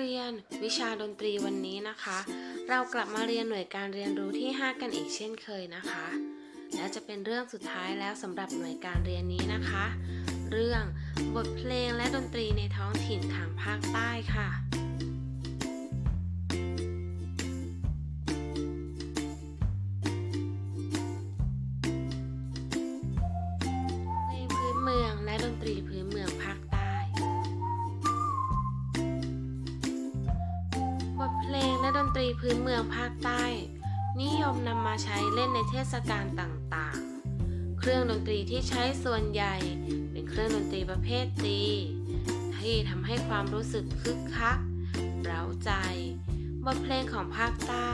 เรียน วิชาดนตรีวันนี้นะคะ เรากลับมาเรียนหน่วยการเรียนรู้ที่ 5 กันอีกเช่นเคยนะคะ และจะเป็นเรื่องสุดท้ายแล้วสำหรับหน่วยการเรียนนี้นะคะ เรื่องบทเพลงและดนตรีในท้องถิ่นทางภาคใต้ค่ะ ตรีพื้นเมืองภาคใต้ นิยมนำมาใช้เล่นในเทศกาลต่างๆ เครื่องดนตรีที่ใช้ส่วนใหญ่ เป็นเครื่องดนตรีประเภทตีที่ทำให้ความรู้สึกคึกคัก เร้าใจ บทเพลงของภาคใต้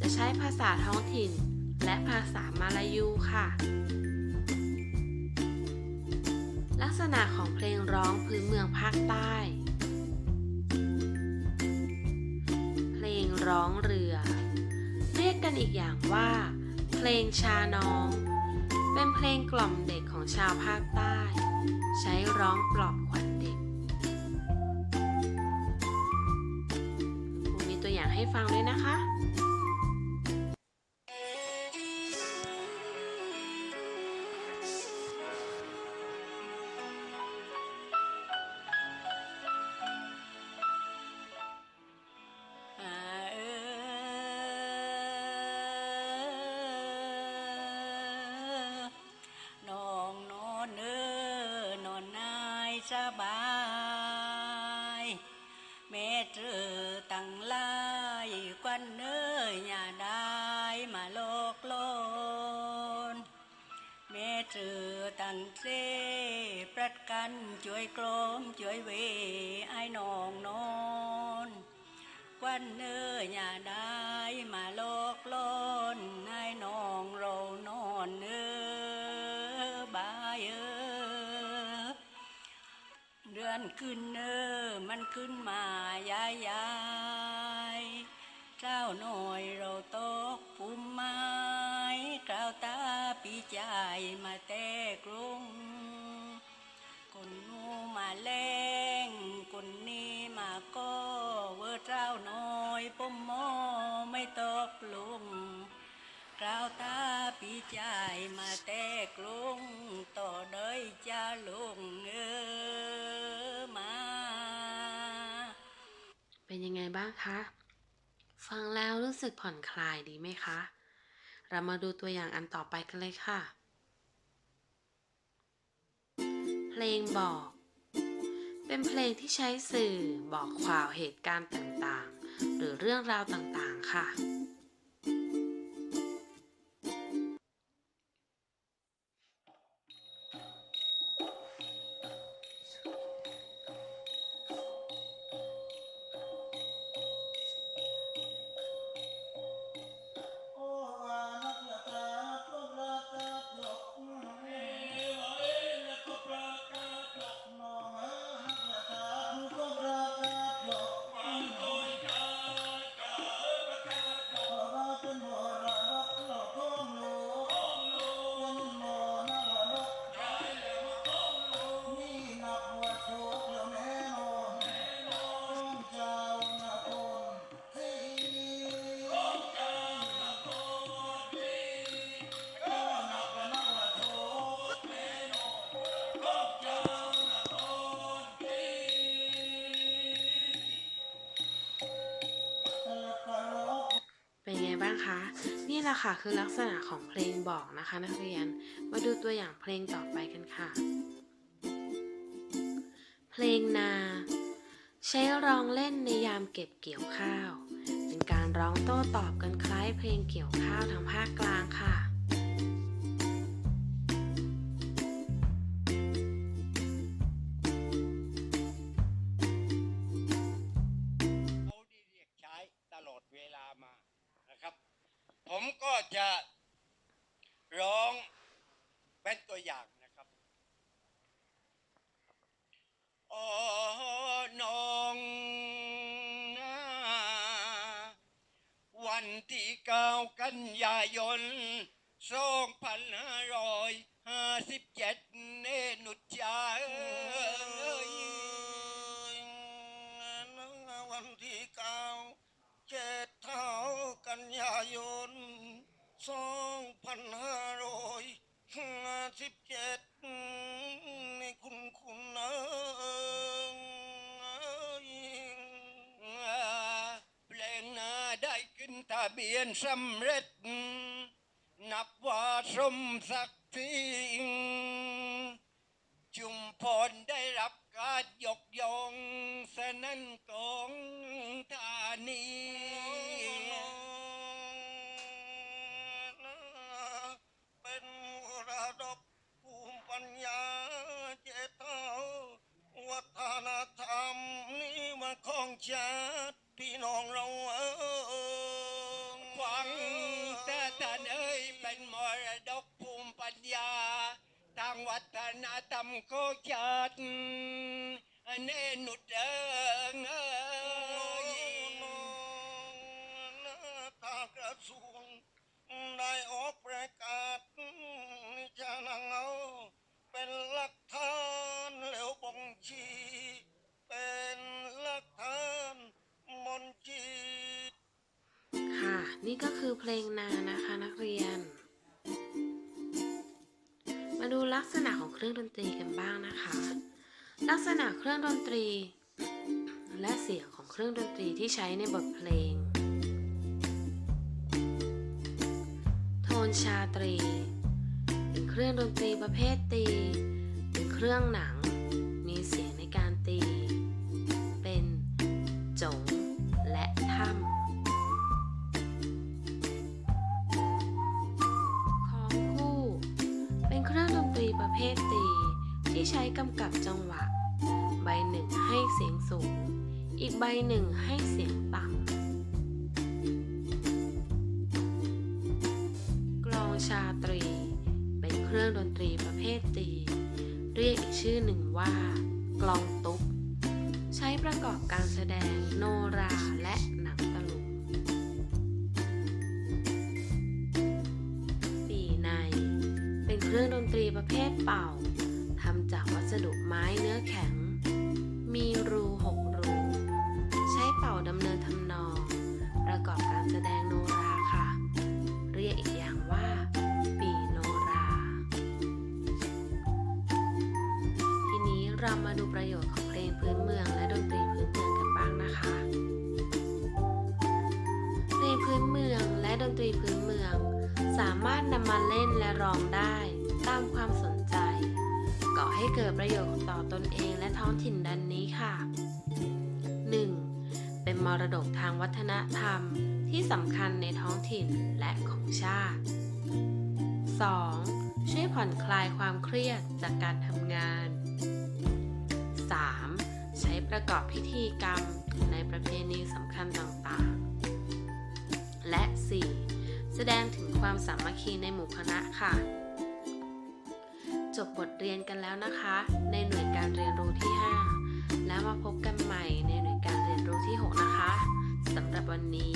จะใช้ภาษาท้องถิ่น และภาษามาลายูค่ะ ลักษณะของเพลงร้องพื้นเมืองภาคใต้ ร้องเรือ เรียกกันอีกอย่างว่า เพลงชานอง เป็นเพลงกล่อมเด็กของชาวภาคใต้ ใช้ร้องปลอบขวัญเด็กครูมีตัวอย่างให้ฟังด้วยนะคะายสบายแม่เจอตั้งหลายกวันเอ้ยอย่าได้มาโลกโเดือนขึ้นเนื้อมันขึ้นมายายยายเจ้าหน่อยเราตกภูมิไม้กล่าวตาปีใจมาแต่กรุงคนนูมาแรงคนนี้มาก็เวอเจ้าหน้อยปุ่มหมอไม่ตกลุงกล่าวตาปีใจมาแต่กรุง คะ ฟังแล้วรู้สึกผ่อนคลายดีไหมคะ เรามาดูตัวอย่างอันต่อไปกันเลยค่ะ เพลงบอก เป็นเพลงที่ใช้สื่อบอกข่าวเหตุการณ์ต่างๆ หรือเรื่องราวต่างๆค่ะ เป็นไงบ้างคะ นี่แหละค่ะคือลักษณะของเพลงบอกนะคะ นักเรียน มาดูตัวอย่างเพลงต่อไปกันค่ะ เพลงนา ใช้ร้องเล่นในยามเก็บเกี่ยวข้าว เป็นการร้องโต้ตอบกันคล้ายเพลงเกี่ยวข้าวทางภาคกลางค่ะ ผมก็จะร้องเป็นตัวอย่างนะครับโอ้น้องนะวันที่เก้ากันยายนสองพันห้าร้อยห้าสิบเจ็ดเนนุจจาเอ้ยวันที่เก้า เจ็ดเท้ากันยายนสองพันห้าร้อยห้าสิบเจ็ดในคุณคุณเอ๋เพลงนาได้กินตาเบียนสำเร็จ นับว่าสมศักดิ์ศจุมพรได้รับ การยกย่องสนั่นของธานี นธรรมของชาติเนนุดเอิงเอยทากระทรวงได้ออกประกาศจะนังเอาเป็นหลักฐานแล้วบ่งชี้เป็นหลักฐานมนจีค่ะ นี่ก็คือเพลงนานะคะนักเรียน รื่องดนตรีกันบ้างนะคะ ลักษณะเครื่องดนตรี และเสียงของเครื่องดนตรีที่ใช้ในบทเพลง โทนชาตรี เป็นเครื่องดนตรีประเภทตี เป็นเครื่องหนัง กำกับจังหวะ ใบหนึ่งให้เสียงสูง อีกใบหนึ่งให้เสียงต่ำ กลองชาตรี เป็นเครื่องดนตรีประเภทตีเรียกอีกชื่อหนึ่งว่า กลองตุ๊ก ใช้ประกอบการแสดงโนราและหนังตลุงปีใน เป็นเครื่องดนตรีประเภทเป่า ดุไม้เนื้อแข็ง มีรูหกรู ใช้เป่าดำเนินทำนอง ประกอบการแสดงโนราค่ะ เรียกอีกอย่างว่าปีโนรา ทีนี้เรามาดูประโยชน์ของเพลงพื้นเมืองและดนตรีพื้นเมืองกันบ้างนะคะ เพลงพื้นเมืองและดนตรีพื้นเมือง สามารถนำมาเล่นและร้องได้ตามความสน อให้เกิดประโยชน์ต่อตนเองและท้องถิ่นดังนี้ค่ะ 1. เป็นมรดกทางวัฒนธรรมที่สำคัญในท้องถิ่นและของชาติ 2. ช่วยผ่อนคลายความเครียดจากการทำงาน 3. ใช้ประกอบพิธีกรรมในประเพณีสำคัญต่างๆ และ 4. แสดงถึงความสามัคคีในหมู่คณะค่ะ จบบทเรียนกันแล้วนะคะ ในหน่วยการเรียนรู้ที่ 5 แล้วมาพบกันใหม่ในหน่วยการเรียนรู้ที่ 6 นะคะสำหรับวันนี้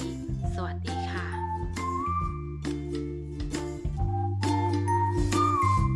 สวัสดีค่ะ